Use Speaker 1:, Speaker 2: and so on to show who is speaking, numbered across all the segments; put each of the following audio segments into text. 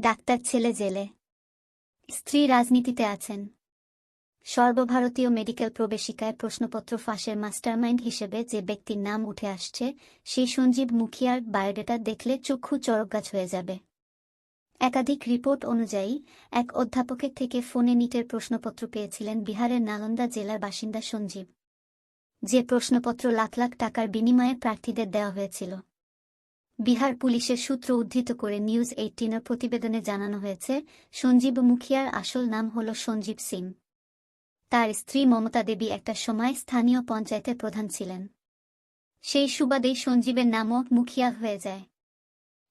Speaker 1: Doctor ছেলে জেলে। স্ত্রী রাজনীতিতে আছেন। সর্বভারতীয় মেডিকেল প্রবেশিকায় প্রশ্নপত্র ফাঁসের মাস্টারমাইন্ড হিসেবে যে ব্যক্তির নাম উঠে আসছে, সেই সঞ্জীব মুখিয়ার বায়োডেটা দেখলে চক্ষু চরকগাছ হয়ে যাবে। একাধিক রিপোর্ট অনুযায়ী, এক অধ্যাপকের থেকে ফোনে নিটের প্রশ্নপত্র পেয়েছিলেন বিহারের নালন্দা জেলার বাসিন্দা সঞ্জীব। যে প্রশ্নপত্র লাখ লাখ টাকার বিনিময়ে প্রার্থীদের দেওয়া হয়েছিল। বিহার পুলিশের সূত্র উদ্ধৃত করে নিউজ এইটিনের প্রতিবেদনে জানানো হয়েছে, সঞ্জীব মুখিয়ার আসল নাম হল সঞ্জীব সিং। তার স্ত্রী মমতা দেবী একটা সময় স্থানীয় পঞ্চায়েতের প্রধান ছিলেন। সেই সুবাদেই সঞ্জীবের নামও মুখিয়া হয়ে যায়।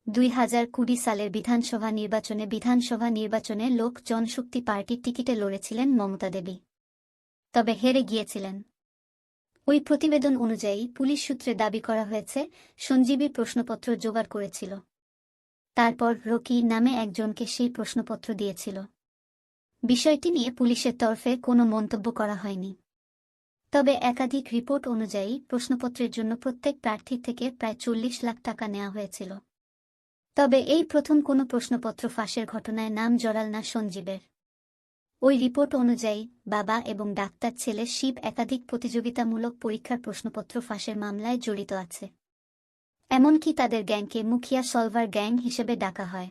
Speaker 1: দুই হাজার কুড়ি সালের বিধানসভা নির্বাচনে বিধানসভা নির্বাচনে লোক জনশক্তি পার্টির টিকিটে লড়েছিলেন মমতা দেবী। তবে হেরে গিয়েছিলেন। ওই প্রতিবেদন অনুযায়ী পুলিশ সূত্রে দাবি করা হয়েছে সঞ্জীবী প্রশ্নপত্র জোগাড় করেছিল। তারপর রকি নামে একজনকে সেই প্রশ্নপত্র দিয়েছিল। বিষয়টি নিয়ে পুলিশের তরফে কোনো মন্তব্য করা হয়নি। তবে একাধিক রিপোর্ট অনুযায়ী প্রশ্নপত্রের জন্য প্রত্যেক প্রার্থী থেকে প্রায় চল্লিশ লাখ টাকা নেওয়া হয়েছিল। তবে এই প্রথম কোনো প্রশ্নপত্র ফাঁসের ঘটনায় নাম জড়াল না সঞ্জীবের। ওই রিপোর্ট অনুযায়ী, বাবা এবং ডাক্তার ছেলে শিব একাধিক প্রতিযোগিতামূলক পরীক্ষার প্রশ্নপত্র ফাঁসের মামলায় জড়িত আছে। এমনকি তাদের গ্যাংকে মুখিয়া সলভার গ্যাং হিসেবে ডাকা হয়।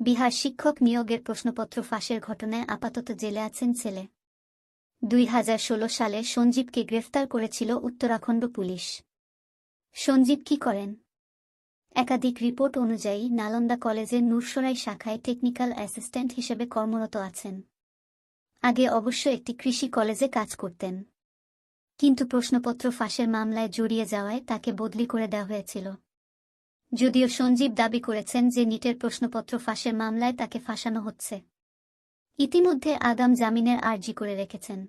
Speaker 1: বিহার শিক্ষক নিয়োগের প্রশ্নপত্র ফাঁসের ঘটনায় আপাতত জেলে আছেন ছেলে। দুই হাজার ষোলো সালে সঞ্জীবকে গ্রেফতার করেছিল উত্তরাখণ্ড পুলিশ। সঞ্জীব কি করেন? একাধিক রিপোর্ট অনুযায়ী, নালন্দা কলেজের নুরসরাই শাখায় টেকনিক্যাল অ্যাসিস্ট্যান্ট হিসেবে কর্মরত আছেন। আগে অবশ্য একটি কৃষি কলেজে কাজ করতেন। কিন্তু প্রশ্নপত্র ফাঁসের মামলায় জড়িয়ে যাওয়ায় তাকে বদলি করে দেওয়া হয়েছিল। যদিও সঞ্জীব দাবি করেছেন যে নিটের প্রশ্নপত্র ফাঁসের মামলায় তাকে ফাঁসানো হচ্ছে। ইতিমধ্যে আগাম জামিনের আর্জি করে রেখেছেন।